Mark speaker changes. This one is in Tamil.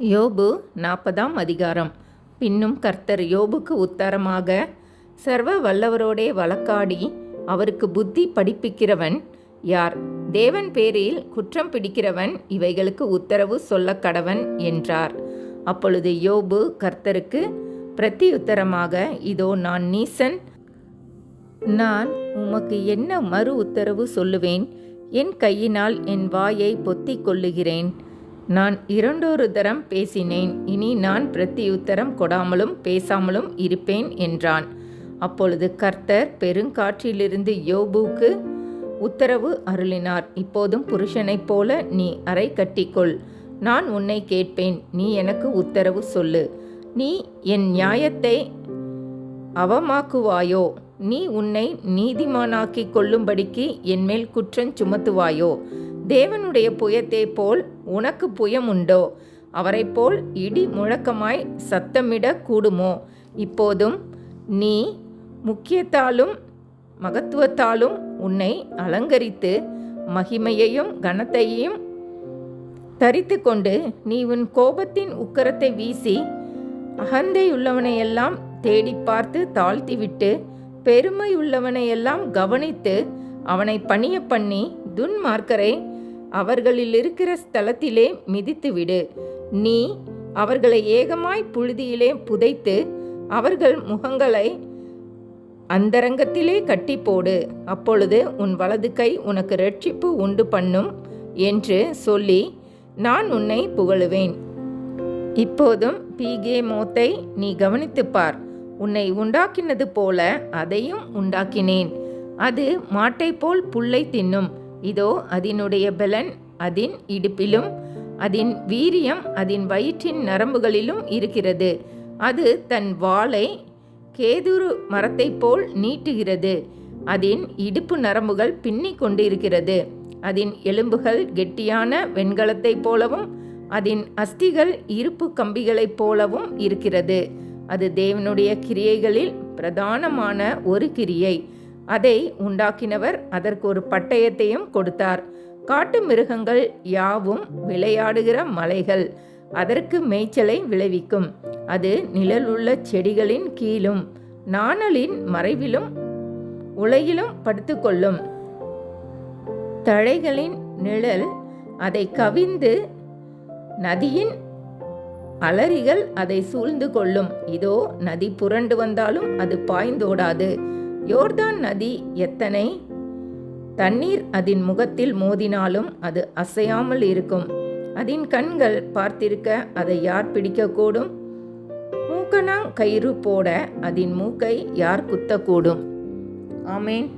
Speaker 1: யோபு நாற்பதாம் அதிகாரம். பின்னும் கர்த்தர் யோபுக்கு உத்தரமாக சர்வ வல்லவரோடே வழக்காடி அவருக்கு புத்தி படிப்பிக்கிறவன் யார்? தேவன் பேரில் குற்றம் பிடிக்கிறவன் இவைகளுக்கு உத்தரவு சொல்ல கடவன் என்றார். அப்பொழுது யோபு கர்த்தருக்கு பிரத்தியுத்தரமாக இதோ நான் நீசன் நான் உமக்கு என்ன மறு உத்தரவு சொல்லுவேன்? என் கையினால் என் வாயை பொத்திக் கொள்ளுகிறேன். நான் இரண்டொரு தரம் பேசினேன். இனி நான் பிரத்தியுத்தரம் கொடாமலும் பேசாமலும் இருப்பேன் என்றான். அப்பொழுது கர்த்தர் பெருங்காற்றிலிருந்து யோபுக்கு உத்தரவு அருளினார். இப்போதும் புருஷனைப் போல நீ அறை கட்டிக்கொள். நான் உன்னை கேட்பேன். நீ எனக்கு உத்தரவு சொல்லு. நீ என் நியாயத்தை அவமாக்குவாயோ? நீ உன்னை நீதிமானாக்கிக் கொள்ளும்படிக்கு என்மேல் குற்றம் சுமத்துவாயோ? தேவனுடைய புயத்தை போல் உனக்கு புயம் உண்டோ அவரைப் போல் இடி முழக்கமாய் சத்தமிட கூடுமோ? இப்போதும் நீ முக்கியத்தாலும் மகத்துவத்தாலும் உன்னை அலங்கரித்து மகிமையையும் கனத்தையும் தரித்து கொண்டு நீ உன் கோபத்தின் உக்கரத்தை வீசி அகந்தையுள்ளவனையெல்லாம் தேடி பார்த்து தாழ்த்திவிட்டு பெருமையுள்ளவனையெல்லாம் கவனித்து அவனை பணிய பண்ணி துன்மார்க்கரை அவர்களில் இருக்கிற ஸ்தலத்திலே மிதித்துவிடு. நீ அவர்களை ஏகமாய் புழுதியிலே புதைத்து அவர்கள் முகங்களை அந்தரங்கத்திலே கட்டி போடு அப்பொழுது உன் வலது கை உனக்கு ரட்சிப்பு உண்டு பண்ணும் என்று சொல்லி நான் உன்னை புகழுவேன். இப்போதும் பீகே மோத்தை நீ கவனித்துப் பார். உன்னை உண்டாக்கினது போல அதையும் உண்டாக்கினேன். அது மாட்டைப் போல் புல்லை தின்னும். இதோ அதனுடைய பலன் அதன் இடுப்பிலும் அதன் வீரியம் அதன் வயிற்றின் நரம்புகளிலும் இருக்கிறது. அது தன் வாளை கேதுரு மரத்தைப் போல் நீட்டுகிறது. அதன் இடுப்பு நரம்புகள் பின்னி கொண்டிருக்கிறது. அதன் எலும்புகள் கெட்டியான வெண்கலத்தைப் போலவும் அதன் அஸ்திகள் இருப்பு கம்பிகளைப் போலவும் இருக்கிறது. அது தேவனுடைய கிரியைகளில் பிரதானமான ஒரு கிரியை. அதை உண்டாக்கினவர் அதற்கு ஒரு பட்டயத்தையும் கொடுத்தார். காட்டு மிருகங்கள் யாவும் விளையாடுகிற மலைகள் அதற்கு மேய்ச்சலை விளைவிக்கும். அது நிழலுள்ள செடிகளின் கீழும் நாணலின் மறைவிலும் உலகிலும் படுத்துக்கொள்ளும். தழைகளின் நிழல் அதை கவிந்து நதியின் அலறிகள் அதை சூழ்ந்து கொள்ளும். இதோ நதி புரண்டு வந்தாலும் அது பாய்ந்தோடாது. யோர்தான் நதி எத்தனை? தண்ணீர் அதன் முகத்தில் மோதினாலும் அது அசையாமல் இருக்கும். அதன் கண்கள் பார்த்திருக்க அதை யார் பிடிக்கக்கூடும்? மூக்கனாங் கயிறு போட அதன் மூக்கை யார் குத்தக்கூடும்? ஆமேன்.